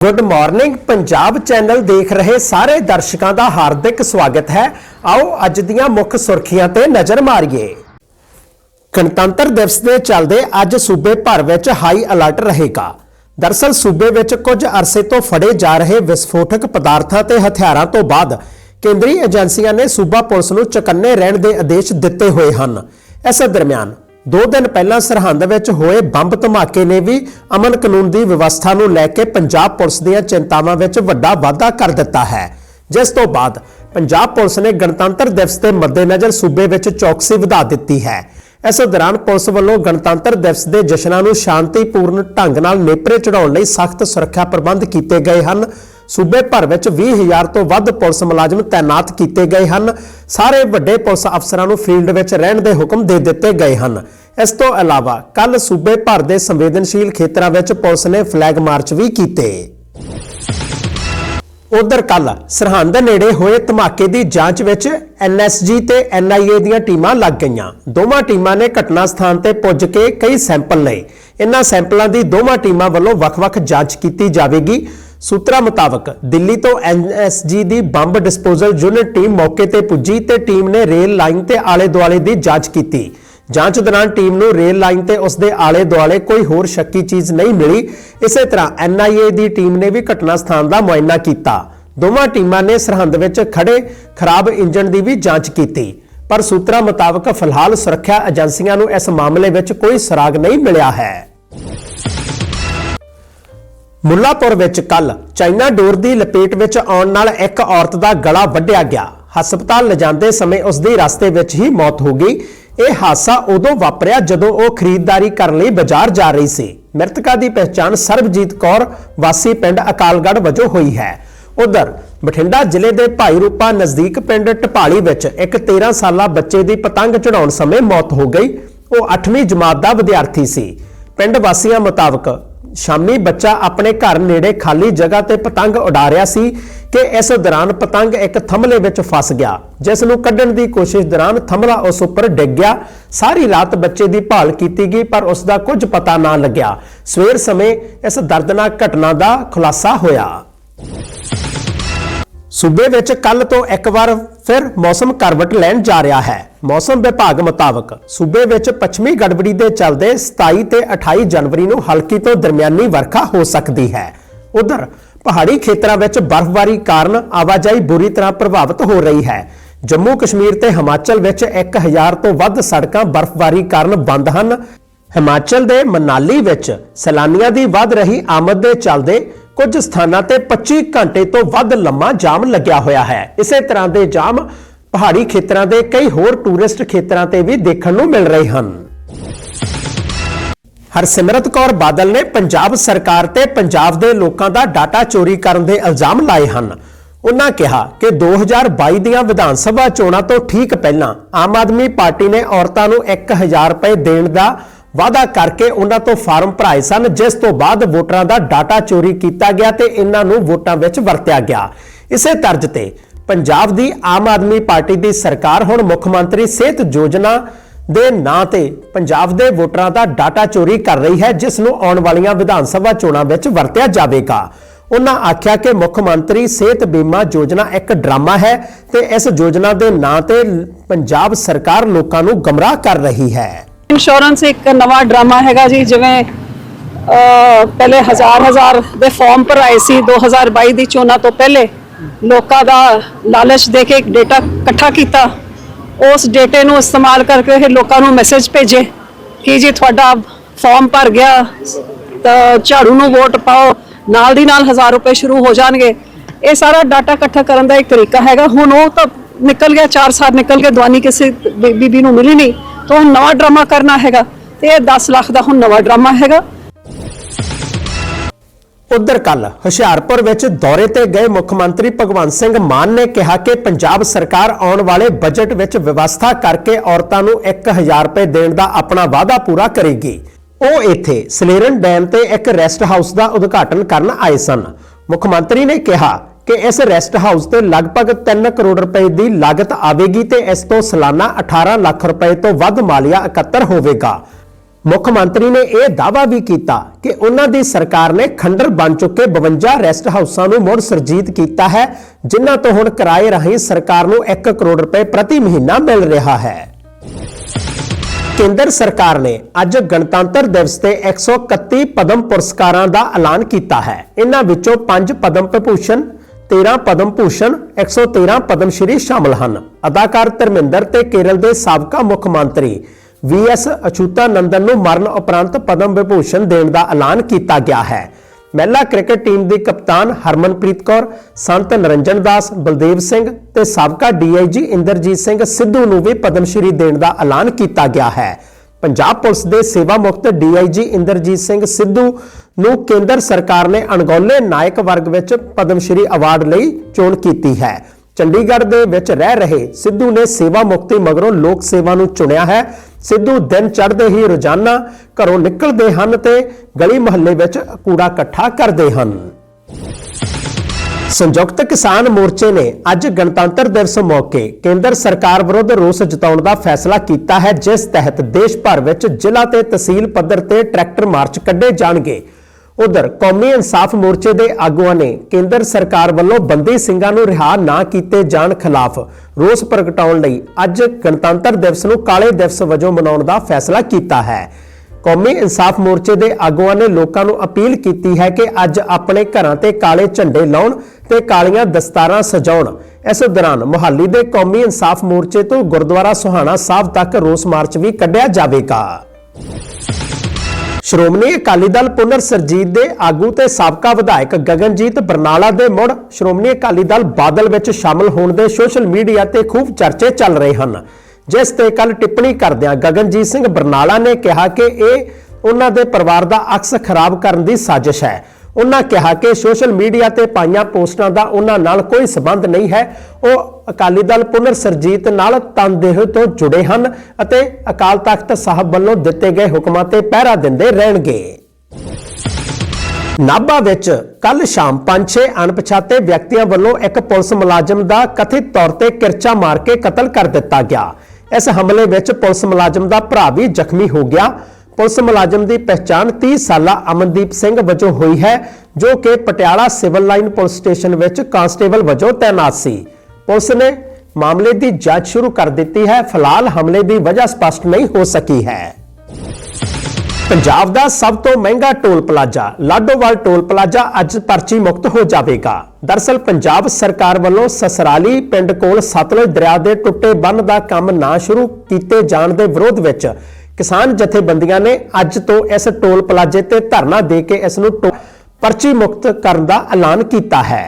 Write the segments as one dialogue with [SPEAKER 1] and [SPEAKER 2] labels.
[SPEAKER 1] Good morning Punjab channel ਦੇਖ ਰਹੇ ਸਾਰੇ ਦਰਸ਼ਕਾਂ ਦਾ ਹਾਰਦਿਕ ਸਵਾਗਤ ਹੈ। ਆਓ ਅੱਜ ਦੀਆਂ ਮੁੱਖ ਸੁਰਖੀਆਂ ਤੇ ਨਜ਼ਰ ਮਾਰੀਏ। ਗਣਤੰਤਰ ਦਿਵਸ ਦੇ ਚੱਲਦੇ ਅੱਜ ਸੂਬੇ ਭਰ ਵਿੱਚ ਹਾਈ ਅਲਰਟ ਰਹੇਗਾ। ਦਰਸਲ ਸੂਬੇ ਵਿੱਚ ਕੁਝ ਅਰਸੇ ਤੋਂ ਫੜੇ ਜਾ ਰਹੇ ਵਿਸਫੋਟਕ ਪਦਾਰਥਾਂ ਤੇ ਹਥਿਆਰਾਂ ਤੋਂ ਬਾਅਦ ਕੇਂਦਰੀ ਏਜੰਸੀਆਂ ਨੇ ਸੂਬਾ ਪੁਲਿਸ ਨੂੰ ਚੁਕੰਨੇ ਰਹਿਣ ਦੇ ਆਦੇਸ਼ ਦਿੱਤੇ ਹੋਏ ਹਨ। ਇਸ ਦਰਮਿਆਨ ਦੋ ਦਿਨ ਪਹਿਲਾਂ ਸਰਹੰਦ ਵਿੱਚ ਹੋਏ ਬੰਬ ਧਮਾਕੇ ਨੇ ਵੀ ਅਮਨ ਕਾਨੂੰਨ ਦੀ ਵਿਵਸਥਾ ਨੂੰ ਲੈ ਕੇ ਪੰਜਾਬ ਪੁਲਿਸ ਦੀਆਂ ਚਿੰਤਾਵਾਂ ਵਿੱਚ ਵੱਡਾ ਵਾਧਾ ਕਰ ਦਿੱਤਾ ਹੈ। ਜਿਸ ਤੋਂ ਬਾਅਦ ਪੰਜਾਬ ਪੁਲਿਸ ਨੇ ਗਣਤੰਤਰ ਦਿਵਸ ਦੇ ਮੱਦੇਨਜ਼ਰ ਸੂਬੇ ਵਿੱਚ ਚੌਕਸੀ ਵਧਾ ਦਿੱਤੀ ਹੈ। ਇਸ ਦੌਰਾਨ ਪੁਲਿਸ ਵੱਲੋਂ ਗਣਤੰਤਰ ਦਿਵਸ ਦੇ ਜਸ਼ਨਾਂ ਨੂੰ ਸ਼ਾਂਤੀਪੂਰਨ ਢੰਗ ਨਾਲ ਨੇਪਰੇ ਚੜਾਉਣ ਲਈ ਸਖਤ ਸੁਰੱਖਿਆ ਪ੍ਰਬੰਧ ਕੀਤੇ ਗਏ ਹਨ। ਸੂਬੇ ਭਰ ਵਿੱਚ 20000 ਤੋਂ ਵੱਧ ਪੁਲਿਸ ਮੁਲਾਜ਼ਮ ਤਾਇਨਾਤ ਕੀਤੇ ਗਏ ਹਨ। ਸਾਰੇ ਵੱਡੇ ਪੁਲਿਸ ਅਫਸਰਾਂ ਨੂੰ ਫੀਲਡ ਵਿੱਚ ਰਹਿਣ ਦੇ ਹੁਕਮ ਦੇ ਦਿੱਤੇ ਗਏ ਹਨ। ਇਸ ਤੋਂ ਇਲਾਵਾ ਕੱਲ ਸੂਬੇ ਭਰ ਦੇ ਸੰਵੇਦਨਸ਼ੀਲ ਖੇਤਰਾਂ ਵਿੱਚ ਪੁਲਿਸ ਨੇ ਫਲੈਗ ਮਾਰਚ ਵੀ ਕੀਤੇ। ਉਧਰ ਕੱਲ ਸਰਹੰਦ ਨੇੜੇ ਹੋਏ ਧਮਾਕੇ ਦੀ ਜਾਂਚ ਵਿੱਚ ਐਨਐਸਜੀ ਤੇ ਐਨਆਈਏ ਦੀਆਂ ਟੀਮਾਂ ਲੱਗ ਗਈਆਂ। ਦੋਵਾਂ ਟੀਮਾਂ ਨੇ ਘਟਨਾ ਸਥਾਨ ਤੇ ਪੁੱਜ ਕੇ ਕਈ ਸੈਂਪਲ ਲਏ। ਇਨ੍ਹਾਂ ਸੈਂਪਲਾਂ ਦੀ ਦੋਵਾਂ ਟੀਮਾਂ ਵੱਲੋਂ ਵੱਖ-ਵੱਖ ਜਾਂਚ ਕੀਤੀ ਜਾਵੇਗੀ। ਸੂਤਰਾਂ ਮੁਤਾਬਕ ਦਿੱਲੀ ਤੋਂ ਐਨਐਸਜੀ ਦੀ ਬੰਬ ਡਿਸਪੋਜ਼ਲ ਯੂਨਿਟ ਟੀਮ ਮੌਕੇ ਤੇ ਪੁੱਜੀ ਤੇ ਟੀਮ ਨੇ ਰੇਲ ਲਾਈਨ ਤੇ ਆਲੇ-ਦੁਆਲੇ ਦੀ ਜਾਂਚ ਕੀਤੀ। ਜਾਂਚ ਦੌਰਾਨ ਟੀਮ ਨੂੰ ਰੇਲ ਲਾਈਨ ਤੇ ਉਸ ਦੇ ਆਲੇ-ਦੁਆਲੇ ਕੋਈ ਹੋਰ ਸ਼ੱਕੀ ਚੀਜ਼ ਨਹੀਂ ਮਿਲੀ। ਇਸੇ ਤਰ੍ਹਾਂ ਐਨਆਈਏ ਦੀ ਟੀਮ ਨੇ ਵੀ ਘਟਨਾ ਸਥਾਨ ਦਾ ਮੁਆਇਨਾ ਕੀਤਾ। ਦੋਵਾਂ ਟੀਮਾਂ ਨੇ ਸਰਹੰਦ ਵਿੱਚ ਖੜੇ ਖਰਾਬ ਇੰਜਣ ਦੀ ਵੀ ਜਾਂਚ ਕੀਤੀ। ਪਰ ਸੂਤਰਾਂ ਮੁਤਾਬਕ ਫਿਲਹਾਲ ਸੁਰੱਖਿਆ ਏਜੰਸੀਆਂ ਨੂੰ ਇਸ ਮਾਮਲੇ ਵਿੱਚ ਕੋਈ ਸੁਰਾਗ ਨਹੀਂ ਮਿਲਿਆ ਹੈ। ਮੁੱਲਾਪੁਰ ਵਿੱਚ ਕੱਲ ਚਾਈਨਾ ਡੋਰ ਦੀ ਲਪੇਟ ਵਿੱਚ ਆਉਣ ਨਾਲ ਇੱਕ ਔਰਤ ਦਾ ਗਲਾ ਵੱਢਿਆ ਗਿਆ। ਹਸਪਤਾਲ ਲਿਜਾਂਦੇ ਸਮੇਂ ਉਸ ਦੀ ਰਸਤੇ ਵਿੱਚ ਹੀ ਮੌਤ ਹੋ ਗਈ। ਇਹ ਹਾਦਸਾ ਉਦੋਂ ਵਾਪਰਿਆ ਜਦੋਂ ਉਹ ਖਰੀਦਦਾਰੀ ਕਰਨ ਲਈ ਬਾਜ਼ਾਰ ਜਾ ਰਹੀ ਸੀ। ਮ੍ਰਿਤਕਾ ਦੀ ਪਛਾਣ ਸਰਬਜੀਤ ਕੌਰ, ਵਾਸੀ ਪਿੰਡ ਅਕਾਲਗੜ੍ਹ ਵਜੋਂ ਹੋਈ ਹੈ। ਉਧਰ ਬਠਿੰਡਾ ਜ਼ਿਲ੍ਹੇ ਦੇ ਭਾਈ ਰੂਪਾ ਨਜ਼ਦੀਕ ਪਿੰਡ ਟਪਾਲੀ ਵਿੱਚ ਇੱਕ 13 ਸਾਲਾ ਬੱਚੇ ਦੀ ਪਤੰਗ ਚੜਾਉਣ ਸਮੇਂ ਮੌਤ ਹੋ ਗਈ। ਉਹ 8ਵੀਂ ਜਮਾਤ ਦਾ ਵਿਦਿਆਰਥੀ ਸੀ। ਪਿੰਡ ਵਾਸੀਆਂ ਮੁਤਾਬਕ ਸ਼ਾਮੀ ਬੱਚਾ ਆਪਣੇ ਘਰ ਨੇੜੇ ਖਾਲੀ ਜਗ੍ਹਾ ਤੇ ਪਤੰਗ ਉਡਾ ਰਿਹਾ ਸੀ ਕਿ ਇਸ ਦੌਰਾਨ ਪਤੰਗ ਇੱਕ ਥੰਮਲੇ ਵਿੱਚ ਫਸ ਗਿਆ, ਜਿਸ ਨੂੰ ਕੱਢਣ ਦੀ ਕੋਸ਼ਿਸ਼ ਦੌਰਾਨ ਥੰਮਲਾ ਉਸ ਉੱਪਰ ਡਿੱਗ ਗਿਆ। ਸਾਰੀ ਰਾਤ ਬੱਚੇ ਦੀ ਭਾਲ ਕੀਤੀ ਗਈ, ਪਰ ਉਸ ਦਾ ਕੁਝ ਪਤਾ ਨਾ ਲੱਗਿਆ। ਸਵੇਰ ਸਮੇਂ ਇਸ ਦਰਦਨਾਕ ਘਟਨਾ ਦਾ ਖੁਲਾਸਾ ਹੋਇਆ। ਸੂਬੇ ਵਿੱਚ ਕੱਲ ਤੋਂ ਇੱਕ ਵਾਰ ਫਿਰ ਮੌਸਮ ਕਰਵਟ ਲੈਣ ਜਾ ਰਿਹਾ ਹੈ। ਮੌਸਮ ਵਿਭਾਗ ਮੁਤਾਬਕ ਸੂਬੇ ਵਿੱਚ ਪੱਛਮੀ ਗੜਬੜੀ ਦੇ ਚੱਲਦੇ 27 ਤੇ 28 ਜਨਵਰੀ ਨੂੰ ਹਲਕੀ ਤੋਂ ਦਰਮਿਆਨੀ ਵਰਖਾ ਹੋ ਸਕਦੀ ਹੈ। ਉਧਰ ਪਹਾੜੀ ਖੇਤਰਾਂ ਵਿੱਚ ਬਰਫ਼ਬਾਰੀ ਕਾਰਨ ਆਵਾਜਾਈ ਬੁਰੀ ਤਰ੍ਹਾਂ ਪ੍ਰਭਾਵਿਤ ਹੋ ਰਹੀ ਹੈ। ਜੰਮੂ ਕਸ਼ਮੀਰ ਤੇ ਹਿਮਾਚਲ ਵਿੱਚ 1000 ਤੋਂ ਵੱਧ ਸੜਕਾਂ ਬਰਫ਼ਬਾਰੀ ਕਾਰਨ ਬੰਦ ਹਨ। ਹਿਮਾਚਲ ਦੇ ਮਨਾਲੀ ਵਿੱਚ ਸੈਲਾਨੀਆਂ ਦੀ ਵੱਧ ਰਹੀ ਆਮਦ ਦੇ ਚੱਲਦੇ ਕੁਝ ਸਥਾਨਾਂ ਤੇ 25 ਘੰਟੇ ਤੋਂ ਵੱਧ ਲੰਮਾ ਜਾਮ ਲੱਗਿਆ ਹੋਇਆ ਹੈ। ਇਸੇ ਤਰ੍ਹਾਂ ਦੇ ਜਾਮ ਪਹਾੜੀ ਖੇਤਰਾਂ ਦੇ ਕਈ ਹੋਰ ਟੂਰਿਸਟ ਖੇਤਰਾਂ ਤੇ ਵੀ ਦੇਖਣ ਨੂੰ ਮਿਲ ਰਹੇ ਹਨ। ਹਰਸਿਮਰਤ ਕੌਰ ਬਾਦਲ ਨੇ ਪੰਜਾਬ ਸਰਕਾਰ ਤੇ ਪੰਜਾਬ ਦੇ ਲੋਕਾਂ ਦਾ ਡਾਟਾ ਚੋਰੀ ਕਰਨ ਦੇ ਇਲਜ਼ਾਮ ਲਾਏ ਹਨ। ਉਹਨਾਂ ਕਿਹਾ ਕਿ 2022 ਦੀਆਂ ਵਿਧਾਨ ਸਭਾ ਚੋਣਾਂ ਤੋਂ ਠੀਕ ਪਹਿਲਾਂ ਆਮ ਆਦਮੀ ਪਾਰਟੀ ਨੇ ਔਰਤਾਂ ਨੂੰ 1000 ਰੁਪਏ ਦੇਣ ਦਾ ਵਾਅਦਾ ਕਰਕੇ ਉਹਨਾਂ ਤੋਂ ਫਾਰਮ ਭਰਾਏ ਸਨ, ਜਿਸ ਤੋਂ ਬਾਅਦ ਵੋਟਰਾਂ ਦਾ ਡਾਟਾ ਚੋਰੀ ਕੀਤਾ ਗਿਆ ਤੇ ਇਹਨਾਂ ਨੂੰ ਵੋਟਾਂ ਵਿੱਚ ਵਰਤਿਆ ਗਿਆ। ਇਸੇ ਤਰਜ਼ ਤੇ ਪੰਜਾਬ ਦੀ ਆਮ ਆਦਮੀ ਪਾਰਟੀ ਦੀ ਸਰਕਾਰ ਹੁਣ ਮੁੱਖ ਮੰਤਰੀ ਸਿਹਤ ਯੋਜਨਾ ਦੇ ਨਾਂ ਤੇ ਪੰਜਾਬ ਦੇ ਵੋਟਰਾਂ ਦਾ ਡਾਟਾ ਚੋਰੀ ਕਰ ਰਹੀ ਹੈ, ਜਿਸ ਨੂੰ ਆਉਣ ਵਾਲੀਆਂ ਵਿਧਾਨ ਸਭਾ ਚੋਣਾਂ ਵਿੱਚ ਵਰਤਿਆ ਜਾਵੇਗਾ। ਉਹਨਾਂ ਆਖਿਆ ਕਿ ਮੁੱਖ ਮੰਤਰੀ ਸਿਹਤ ਬੀਮਾ ਯੋਜਨਾ ਇੱਕ ਡਰਾਮਾ ਹੈ ਤੇ ਇਸ ਯੋਜਨਾ ਦੇ ਨਾਂ ਤੇ ਪੰਜਾਬ ਸਰਕਾਰ ਲੋਕਾਂ ਨੂੰ ਗਮਰਾਹ ਕਰ ਰਹੀ ਹੈ।
[SPEAKER 2] ਇੰਸ਼ੋਰੈਂਸ ਇੱਕ ਨਵਾਂ ਡਰਾਮਾ ਹੈਗਾ ਜੀ, ਜਿਵੇਂ ਪਹਿਲੇ ਹਜ਼ਾਰ ਹਜ਼ਾਰ ਦੇ ਫਾਰਮ ਭਰਾਏ ਸੀ 2022 ਦੀ ਚੋਣਾਂ ਤੋਂ ਪਹਿਲੇ। ਲੋਕਾਂ ਦਾ ਲਾਲਚ ਦੇ ਕੇ ਇੱਕ ਡੇਟਾ ਇਕੱਠਾ ਕੀਤਾ। ਉਸ ਡੇਟੇ ਨੂੰ ਇਸਤੇਮਾਲ ਕਰਕੇ ਇਹ ਲੋਕਾਂ ਨੂੰ ਮੈਸੇਜ ਭੇਜੇ ਕਿ ਜੀ ਤੁਹਾਡਾ ਫਾਰਮ ਭਰ ਗਿਆ, ਤਾਂ ਝਾੜੂ ਨੂੰ ਵੋਟ ਪਾਓ, ਨਾਲ ਦੀ ਨਾਲ 1000 ਰੁਪਏ ਸ਼ੁਰੂ ਹੋ ਜਾਣਗੇ। ਇਹ ਸਾਰਾ ਡਾਟਾ ਇਕੱਠਾ ਕਰਨ ਦਾ ਇੱਕ ਤਰੀਕਾ ਹੈਗਾ। ਹੁਣ ਉਹ ਤਾਂ ਨਿਕਲ ਗਿਆ 4 ਸਾਲ ਨਿਕਲ ਕੇ ਦਵਾਨੀ ਕਿਸੇ ਬੀ- ਬੀਬੀ ਨੂੰ ਮਿਲੀ ਨਹੀਂ। ਤਾਂ ਹੁਣ ਨਵਾਂ ਡਰਾਮਾ ਕਰਨਾ ਹੈਗਾ ਤੇ ਇਹ 10 ਲੱਖ ਦਾ ਹੁਣ ਨਵਾਂ ਡਰਾਮਾ ਹੈਗਾ।
[SPEAKER 1] ਉਧਰ ਕੱਲ ਹੁਸ਼ਿਆਰਪੁਰ ਵਿੱਚ ਦੌਰੇ ਤੇ ਗਏ ਮੁੱਖ ਮੰਤਰੀ ਭਗਵੰਤ ਸਿੰਘ ਮਾਨ ਨੇ ਕਿਹਾ ਕਿ ਪੰਜਾਬ ਸਰਕਾਰ ਆਉਣ ਵਾਲੇ ਬਜਟ ਵਿੱਚ ਵਿਵਸਥਾ ਕਰਕੇ ਔਰਤਾਂ ਨੂੰ 1000 ਰੁਪਏ ਦੇਣ ਦਾ ਆਪਣਾ ਵਾਅਦਾ ਪੂਰਾ ਕਰੇਗੀ। ਉਹ ਇੱਥੇ ਸਲੇਰਨ ਡੈਮ ਤੇ ਇੱਕ ਰੈਸਟ ਹਾਊਸ ਦਾ ਉਦਘਾਟਨ ਕਰਨ ਆਏ ਸਨ। ਮੁੱਖ ਮੰਤਰੀ ਨੇ ਕਿਹਾ ਕਿ ਇਸ ਰੈਸਟ ਹਾਊਸ ਤੇ ਲਗਭਗ 3 ਕਰੋੜ ਰੁਪਏ ਦੀ ਲਾਗਤ ਆਵੇਗੀ ਤੇ ਇਸ ਤੋਂ ਸਾਲਾਨਾ 18 ਲੱਖ ਰੁਪਏ ਤੋਂ ਵੱਧ ਮਾਲੀਆ ਇਕੱਤਰ ਹੋਵੇਗਾ। ਮੁੱਖ ਮੰਤਰੀ ਨੇ ਇਹ ਦਾਅਵਾ ਵੀ ਕੀਤਾ ਕਿ ਉਹਨਾਂ ਦੀ ਸਰਕਾਰ ਨੇ ਖੰਡਰ ਬਣ ਚੁੱਕੇ 52 ਰੈਸਟ ਹਾਊਸਾਂ ਨੂੰ ਮੁੜ ਸਰਜੀਤ ਕੀਤਾ ਹੈ, ਜਿਨ੍ਹਾਂ ਤੋਂ ਹੁਣ ਕਿਰਾਏ ਰਾਹੀਂ ਸਰਕਾਰ ਨੂੰ 1 ਕਰੋੜ ਰੁਪਏ ਪ੍ਰਤੀ ਮਹੀਨਾ ਮਿਲ ਰਿਹਾ ਹੈ। ਕੇਂਦਰ ਸਰਕਾਰ ਨੇ ਅੱਜ ਗਣਤੰਤਰ ਦਿਵਸ ਤੇ 131 ਪਦਮ ਪੁਰਸਕਾਰਾਂ ਦਾ ਐਲਾਨ ਕੀਤਾ ਹੈ। ਇਹਨਾਂ ਵਿੱਚੋਂ 5 ਪਦਮ ਵਿਭੂਸ਼ਣ 13 ਪਦਮ ਭੂਸ਼ਣ 113 ਪਦਮ ਸ਼੍ਰੀ ਸ਼ਾਮਲ ਹਨ। ਅਦਾਕਾਰ ਧਰਮਿੰਦਰ ਤੇ ਕੇਰਲ ਦੇ ਸਾਬਕਾ ਮੁੱਖ ਮੰਤਰੀ ਵੀਐਸ ਅਛੂਤਾ ਨੰਦਨ ਨੂੰ ਮਰਨ ਉਪਰੰਤ ਪਦਮ ਵਿਭੂਸ਼ਣ ਦੇਣ ਦਾ ਐਲਾਨ ਕੀਤਾ ਗਿਆ ਹੈ। ਮਹਿਲਾ ਕ੍ਰਿਕਟ ਟੀਮ ਦੀ ਕਪਤਾਨ ਹਰਮਨਪ੍ਰੀਤ ਕੌਰ, ਸੰਤ ਨਰਿੰਜਨ ਦਾਸ, ਬਲਦੇਵ ਸਿੰਘ ਤੇ ਸਾਬਕਾ ਡੀਆਈਜੀ ਇੰਦਰਜੀਤ ਸਿੰਘ ਸਿੱਧੂ ਨੂੰ ਵੀ ਪਦਮ ਸ਼੍ਰੀ ਦੇਣ ਦਾ ਐਲਾਨ ਕੀਤਾ ਗਿਆ ਹੈ। ਪੰਜਾਬ ਪੁਲਿਸ ਦੇ ਸੇਵਾ ਮੁਕਤ ਡੀਆਈਜੀ ਇੰਦਰਜੀਤ ਸਿੰਘ ਸਿੱਧੂ ਨੂੰ ਕੇਂਦਰ ਸਰਕਾਰ ਨੇ ਅਣਗੌਲੇ ਨਾਇਕ ਵਰਗ ਵਿੱਚ ਪਦਮ ਸ਼੍ਰੀ ਅਵਾਰਡ ਲਈ ਚੋਣ ਕੀਤੀ ਹੈ। ਚੰਡੀਗੜ੍ਹ ਦੇ ਵਿੱਚ ਰਹਿ ਰਹੇ ਸਿੱਧੂ ਨੇ ਸੇਵਾ ਮੁਕਤੀ ਮਗਰੋਂ ਲੋਕ ਸੇਵਾ ਨੂੰ ਚੁਣਿਆ ਹੈ। ਸਿੱਧੂ ਦਿਨ ਚੜ੍ਹਦੇ ਹੀ ਰੋਜ਼ਾਨਾ ਘਰੋਂ ਨਿਕਲਦੇ ਹਨ ਤੇ ਗਲੀ ਮੁਹੱਲੇ ਵਿੱਚ ਕੂੜਾ ਇਕੱਠਾ ਕਰਦੇ ਹਨ। ਸੰਯੁਕਤ ਕਿਸਾਨ ਮੋਰਚੇ ਨੇ ਅੱਜ ਗਣਤੰਤਰ ਦਿਵਸ ਮੌਕੇ ਕੇਂਦਰ ਸਰਕਾਰ ਵਿਰੁੱਧ ਰੋਸ ਜਤਾਉਣ ਦਾ ਫੈਸਲਾ ਕੀਤਾ ਹੈ, ਜਿਸ ਤਹਿਤ ਦੇਸ਼ ਭਰ ਵਿੱਚ ਜ਼ਿਲ੍ਹਾ ਤੇ ਤਹਿਸੀਲ ਪੱਧਰ ਤੇ ਟਰੈਕਟਰ ਮਾਰਚ ਕੱਢੇ ਜਾਣਗੇ। ਉਧਰ ਕੌਮੀ ਇਨਸਾਫ ਮੋਰਚੇ ਦੇ ਆਗੂਆਂ ਨੇ ਕੇਂਦਰ ਸਰਕਾਰ ਵੱਲੋਂ ਬੰਦੀ ਸਿੰਘਾਂ ਨੂੰ ਰਿਹਾ ਨਾ ਕੀਤੇ ਜਾਣ ਖਿਲਾਫ ਰੋਸ ਪ੍ਰਗਟਾਉਣ ਲਈ ਅੱਜ ਗਣਤੰਤਰ ਦਿਵਸ ਨੂੰ ਕਾਲੇ ਦਿਵਸ ਵਜੋਂ ਮਨਾਉਣ ਦਾ ਫੈਸਲਾ ਕੀਤਾ ਹੈ। ਕੌਮੀ ਇਨਸਾਫ ਮੋਰਚੇ ਦੇ ਆਗੂਆਂ ਨੇ ਲੋਕਾਂ ਨੂੰ ਅਪੀਲ ਕੀਤੀ ਹੈ ਕਿ ਅੱਜ ਆਪਣੇ ਘਰਾਂ ਤੇ ਕਾਲੇ ਝੰਡੇ ਲਾਉਣ ਤੇ ਕਾਲੀਆਂ ਦਸਤਾਰਾਂ ਸਜਾਉਣ। ਇਸ ਦੌਰਾਨ ਮੁਹਾਲੀ ਦੇ ਕੌਮੀ ਇਨਸਾਫ ਮੋਰਚੇ ਤੋਂ ਗੁਰਦੁਆਰਾ ਸੁਹਾਣਾ ਸਾਹਿਬ ਤੱਕ ਰੋਸ ਮਾਰਚ ਵੀ ਕੱਢਿਆ ਜਾਵੇਗਾ। ਸ਼੍ਰੋਮਣੀ ਅਕਾਲੀ ਦਲ ਪੁਨਰ ਸਰਜੀਤ ਦੇ ਆਗੂ ਤੇ ਸਾਬਕਾ ਵਿਧਾਇਕ ਗਗਨਜੀਤ ਬਰਨਾਲਾ ਦੇ ਮੁੜ ਸ਼੍ਰੋਮਣੀ ਅਕਾਲੀ ਦਲ ਬਾਦਲ ਵਿੱਚ ਸ਼ਾਮਲ ਹੋਣ ਦੇ ਸੋਸ਼ਲ ਮੀਡੀਆ ਤੇ ਖੂਬ ਚਰਚੇ ਚੱਲ ਰਹੇ ਹਨ। ਜਿਸ ਤੇ ਕੱਲ ਟਿੱਪਣੀ ਕਰਦਿਆਂ ਗਗਨਜੀਤ ਸਿੰਘ ਬਰਨਾਲਾ ਨੇ ਕਿਹਾ ਕਿ ਇਹ ਉਹਨਾਂ ਦੇ ਪਰਿਵਾਰ ਦਾ ਅਕਸ ਖਰਾਬ ਕਰਨ ਦੀ ਸਾਜ਼ਿਸ਼ ਹੈ। ਉਹਨਾਂ ਕਿਹਾ ਕਿ ਸੋਸ਼ਲ ਮੀਡੀਆ ਤੇ ਪਾਈਆਂ ਪੋਸਟਾਂ ਦਾ ਉਹਨਾਂ ਨਾਲ ਕੋਈ ਸਬੰਧ ਨਹੀਂ ਹੈ। ਉਹ ਅਕਾਲੀ ਦਲ ਪੁਨਰ ਸਰਜੀਤ ਨਾਲ ਤਨਦੇਹ ਤੋਂ ਜੁੜੇ ਹਨ ਅਤੇ ਅਕਾਲ ਤਖਤ ਸਾਹਿਬ ਵੱਲੋਂ ਦਿੱਤੇ ਗਏ ਹੁਕਮਾਂ ਤੇ ਪਹਿਰਾ ਦਿੰਦੇ ਰਹਿਣਗੇ। ਨਾਭਾ ਵਿੱਚ ਕੱਲ ਸ਼ਾਮ 5-6 ਅਣਪਛਾਤੇ ਵਿਅਕਤੀਆਂ ਵੱਲੋਂ ਇੱਕ ਪੁਲਿਸ ਮੁਲਾਜ਼ਮ ਦਾ ਕਥਿਤ ਤੌਰ ਤੇ ਕਿਰਚਾ ਮਾਰ ਕੇ ਕਤਲ ਕਰ ਦਿੱਤਾ ਗਿਆ। ਇਸ ਹਮਲੇ ਵਿੱਚ ਪੁਲਿਸ ਮੁਲਾਜ਼ਮ ਦਾ ਭਰਾ ਵੀ ਜ਼ਖਮੀ ਹੋ ਗਿਆ। ਪੁਲਿਸ ਮੁਲਾਜ਼ਮ ਦੀ ਪਛਾਣ 30 ਸਾਲਾ ਅਮਨਦੀਪ ਸਿੰਘ ਵਜੋਂ ਹੋਈ ਹੈ, ਜੋ ਕਿ Patiala civil line police station ਵਿੱਚ ਕਾਂਸਟੇਬਲ ਵਜੋਂ ਤਾਇਨਾਤ ਸੀ। ਪੁਲਿਸ ਨੇ ਮਾਮਲੇ ਦੀ ਜਾਂਚ ਸ਼ੁਰੂ ਕਰ ਦਿੱਤੀ ਹੈ। ਫਿਲਹਾਲ ਹਮਲੇ ਦੀ ਵਜ੍ਹਾ ਸਪਸ਼ਟ ਨਹੀਂ ਹੋ ਸਕੀ ਹੈ। ਪੰਜਾਬ ਦਾ ਸਭ ਤੋਂ ਮਹਿੰਗਾ toll plaza, Ladowal toll plaza ਅੱਜ ਪਰਚੀ ਮੁਕਤ ਹੋ ਜਾਵੇਗਾ। ਦਰਸਲ ਪੰਜਾਬ ਸਰਕਾਰ ਵੱਲੋਂ ਸਸਰਾਲੀ ਪਿੰਡ ਕੋਲ ਸਤਲੁਜ ਦਰਿਆ ਦੇ ਟੁੱਟੇ ਬੰਨ ਦਾ ਕੰਮ ਨਾ ਸ਼ੁਰੂ ਕੀਤੇ ਜਾਣ ਦੇ ਵਿਰੋਧ ਵਿੱਚ ਕਿਸਾਨ ਜਥੇਬੰਦੀਆਂ ਨੇ ਅੱਜ ਤੋਂ ਇਸ ਟੋਲ ਪਲਾਜ਼ੇ ਤੇ ਧਰਨਾ ਦੇ ਕੇ ਇਸ ਨੂੰ ਟੋ- ਪਰਚੀ ਮੁਕਤ ਕਰਨ ਦਾ ਐਲਾਨ ਕੀਤਾ ਹੈ।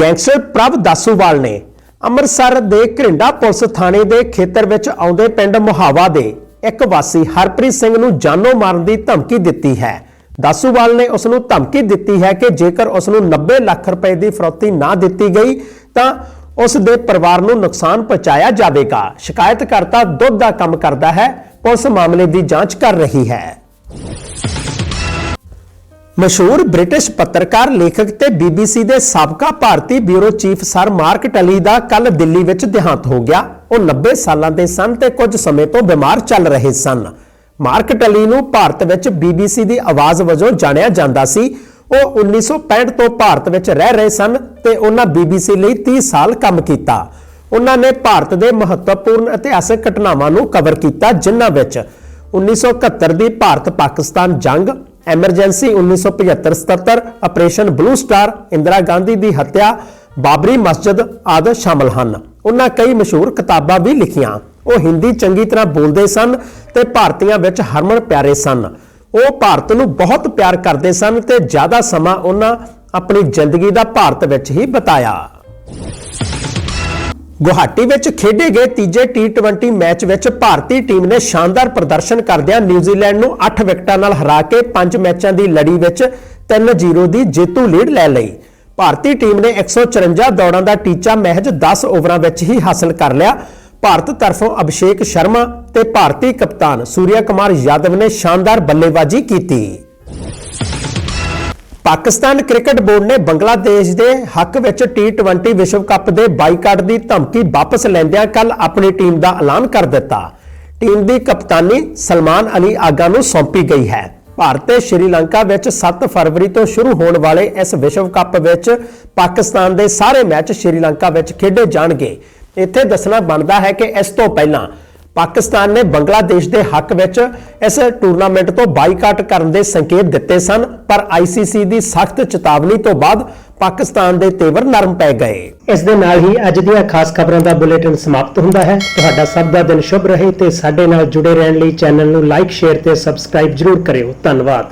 [SPEAKER 1] ਗੈਂਗਸਟਰ ਪ੍ਰਭ ਦਾਸੂਵਾਲ ਨੇ ਅੰਮ੍ਰਿਤਸਰ ਦੇ ਘਰਿੰਡਾ ਪੁਲਿਸ ਥਾਣੇ ਦੇ ਖੇਤਰ ਵਿੱਚ ਆਉਂਦੇ ਪਿੰਡ ਮੁਹਾਵਾ ਦੇ ਇੱਕ ਵਾਸੀ ਹਰਪ੍ਰੀਤ ਸਿੰਘ ਨੂੰ ਜਾਨੋਂ ਮਾਰਨ ਦੀ ਧਮਕੀ ਦਿੱਤੀ ਹੈ। ਦਾਸੂਵਾਲ ਨੇ ਉਸ ਨੂੰ ਧਮਕੀ ਦਿੱਤੀ ਹੈ ਕਿ ਜੇਕਰ ਉਸ ਨੂੰ 90 ਲੱਖ ਰੁਪਏ ਦੀ ਫਰੌਤੀ ਨਾ ਦਿੱਤੀ ਗਈ, ਤਾਂ ਉਸ ਦੇ ਪਰਿਵਾਰ ਨੂੰ ਨੁਕਸਾਨ ਪਹੁੰਚਾਇਆ ਜਾਵੇਗਾ। ਸ਼ਿਕਾਇਤਕਰਤਾ ਦੁੱਧ ਦਾ ਕੰਮ ਕਰਦਾ ਹੈ, ਪੁਲਿਸ ਮਾਮਲੇ ਦੀ ਜਾਂਚ ਕਰ ਰਹੀ ਹੈ। ਮਸ਼ਹੂਰ ਬ੍ਰਿਟਿਸ਼ ਪੱਤਰਕਾਰ, ਲੇਖਕ ਤੇ BBC ਦੇ ਸਾਬਕਾ ਭਾਰਤੀ bureau chief sir Mark Tully ਦਾ ਕੱਲ ਦਿੱਲੀ ਵਿੱਚ ਦੇਹਾਂਤ ਹੋ ਗਿਆ। ਉਹ 90 ਸਾਲਾਂ ਦੇ ਸਨ ਤੇ ਕੁਝ ਸਮੇਂ ਤੋਂ ਬਿਮਾਰ ਚੱਲ ਰਹੇ ਸਨ। ਮਾਰਕ ਟਲੀ ਨੂੰ ਭਾਰਤ ਵਿੱਚ BBC ਦੀ ਆਵਾਜ਼ ਵਜੋਂ ਜਾਣਿਆ ਜਾਂਦਾ ਸੀ। ਉਹ 1965 ਤੋਂ ਭਾਰਤ ਵਿੱਚ ਰਹਿ ਰਹੇ ਸਨ ਤੇ ਉਹਨਾਂ BBC ਲਈ 30 ਸਾਲ ਕੰਮ ਕੀਤਾ। ਉਹਨਾਂ ਨੇ ਭਾਰਤ ਦੇ ਮਹੱਤਵਪੂਰਨ ਇਤਿਹਾਸਕ ਘਟਨਾਵਾਂ ਨੂੰ ਕਵਰ ਕੀਤਾ, ਜਿਨ੍ਹਾਂ ਵਿੱਚ 1971 ਦੀ ਭਾਰਤ ਪਾਕਿਸਤਾਨ ਜੰਗ emergency 1975-77 Operation Blue Star Indira Gandhi ਦੀ ਹੱਤਿਆ, ਬਾਬਰੀ ਮਸਜਿਦ ਆਦਿ ਸ਼ਾਮਲ ਹਨ। ਉਹਨਾਂ ਕਈ ਮਸ਼ਹੂਰ ਕਿਤਾਬਾਂ ਵੀ ਲਿਖੀਆਂ। ਉਹ ਹਿੰਦੀ ਚੰਗੀ ਤਰ੍ਹਾਂ ਬੋਲਦੇ ਸਨ ਤੇ ਭਾਰਤੀਆਂ ਵਿੱਚ ਹਰਮਨ ਪਿਆਰੇ ਸਨ। ਉਹ ਭਾਰਤ ਨੂੰ ਬਹੁਤ ਪਿਆਰ ਕਰਦੇ ਸਨ ਤੇ ਜ਼ਿਆਦਾ ਸਮਾਂ ਉਹਨਾਂ ਆਪਣੀ ਜ਼ਿੰਦਗੀ ਦਾ ਭਾਰਤ ਵਿੱਚ ਹੀ ਬਿਤਾਇਆ। ਗੁਹਾਟੀ ਵਿੱਚ ਖੇਡੇ ਗਏ ਤੀਜੇ T20 ਮੈਚ ਵਿੱਚ ਭਾਰਤੀ ਟੀਮ ਨੇ ਸ਼ਾਨਦਾਰ ਪ੍ਰਦਰਸ਼ਨ ਕਰਦਿਆਂ ਨਿਊਜ਼ੀਲੈਂਡ ਨੂੰ 8 ਵਿਕਟਾਂ ਨਾਲ ਹਰਾ ਕੇ 5 ਮੈਚਾਂ ਦੀ ਲੜੀ ਵਿੱਚ 3-0 ਦੀ ਜੇਤੂ ਲੀਡ ਲੈ ਲਈ। ਭਾਰਤੀ ਟੀਮ ਨੇ 154 ਦੌੜਾਂ ਦਾ ਟੀਚਾ ਮਹਿਜ 10 ਓਵਰਾਂ ਵਿੱਚ ਹੀ ਹਾਸਲ ਕਰ ਲਿਆ ਭਾਰਤ ਤਰਫੋਂ ਅਭਿਸ਼ੇਕ ਸ਼ਰਮਾ ਤੇ ਭਾਰਤੀ ਕਪਤਾਨ ਸੂਰਿਆ ਕੁਮਾਰ ਯਾਦਵ ਨੇ ਸ਼ਾਨਦਾਰ ਬੱਲੇਬਾਜ਼ੀ ਕੀਤੀ। ਪਾਕਿਸਤਾਨ ਕ੍ਰਿਕਟ ਬੋਰਡ ਨੇ ਬੰਗਲਾਦੇਸ਼ ਦੇ ਹੱਕ ਵਿੱਚ T20 ਵਿਸ਼ਵ ਕੱਪ ਦੇ ਬਾਈਕਾਟ ਦੀ ਧਮਕੀ ਵਾਪਸ ਲੈਂਦਿਆਂ ਕੱਲ ਆਪਣੀ ਟੀਮ ਦਾ ਐਲਾਨ ਕਰ ਦਿੱਤਾ। ਟੀਮ ਦੀ ਕਪਤਾਨੀ ਸਲਮਾਨ ਅਲੀ ਆਗਾ ਨੂੰ ਸੌਂਪੀ ਗਈ ਹੈ। ਭਾਰਤ ਤੇ ਸ਼੍ਰੀਲੰਕਾ ਵਿੱਚ 7 ਫਰਵਰੀ ਤੋਂ ਸ਼ੁਰੂ ਹੋਣ ਵਾਲੇ ਇਸ ਵਿਸ਼ਵ ਕੱਪ ਵਿੱਚ ਪਾਕਿਸਤਾਨ ਦੇ ਸਾਰੇ ਮੈਚ ਸ਼੍ਰੀਲੰਕਾ ਵਿੱਚ ਖੇਡੇ ਜਾਣਗੇ। ਇੱਥੇ ਦੱਸਣਾ ਬਣਦਾ ਹੈ ਕਿ ਇਸ ਤੋਂ ਪਹਿਲਾਂ ਪਾਕਿਸਤਾਨ ਨੇ ਬੰਗਲਾਦੇਸ਼ ਦੇ ਹੱਕ ਵਿੱਚ ਇਸ ਟੂਰਨਾਮੈਂਟ ਤੋਂ ਬਾਈਕਾਟ ਕਰਨ ਦੇ ਸੰਕੇਤ ਦਿੱਤੇ ਸਨ, ਪਰ ਆਈਸੀਸੀ ਦੀ ਸਖਤ ਚੇਤਾਵਨੀ ਤੋਂ ਬਾਅਦ ਪਾਕਿਸਤਾਨ ਦੇ ਤੇਵਰ ਨਰਮ ਪੈ ਗਏ। ਇਸ ਦੇ ਨਾਲ ਹੀ ਅੱਜ ਦੀਆਂ ਖਾਸ ਖਬਰਾਂ ਦਾ ਬੁਲੇਟਿਨ ਸਮਾਪਤ ਹੁੰਦਾ ਹੈ। ਤੁਹਾਡਾ ਸਭ ਦਾ ਦਿਨ ਸ਼ੁਭ ਰਹੇ ਤੇ ਸਾਡੇ ਨਾਲ ਜੁੜੇ ਰਹਿਣ ਲਈ ਚੈਨਲ ਨੂੰ ਲਾਈਕ, ਸ਼ੇਅਰ ਤੇ ਸਬਸਕ੍ਰਾਈਬ ਜਰੂਰ ਕਰਿਓ। ਧੰਨਵਾਦ।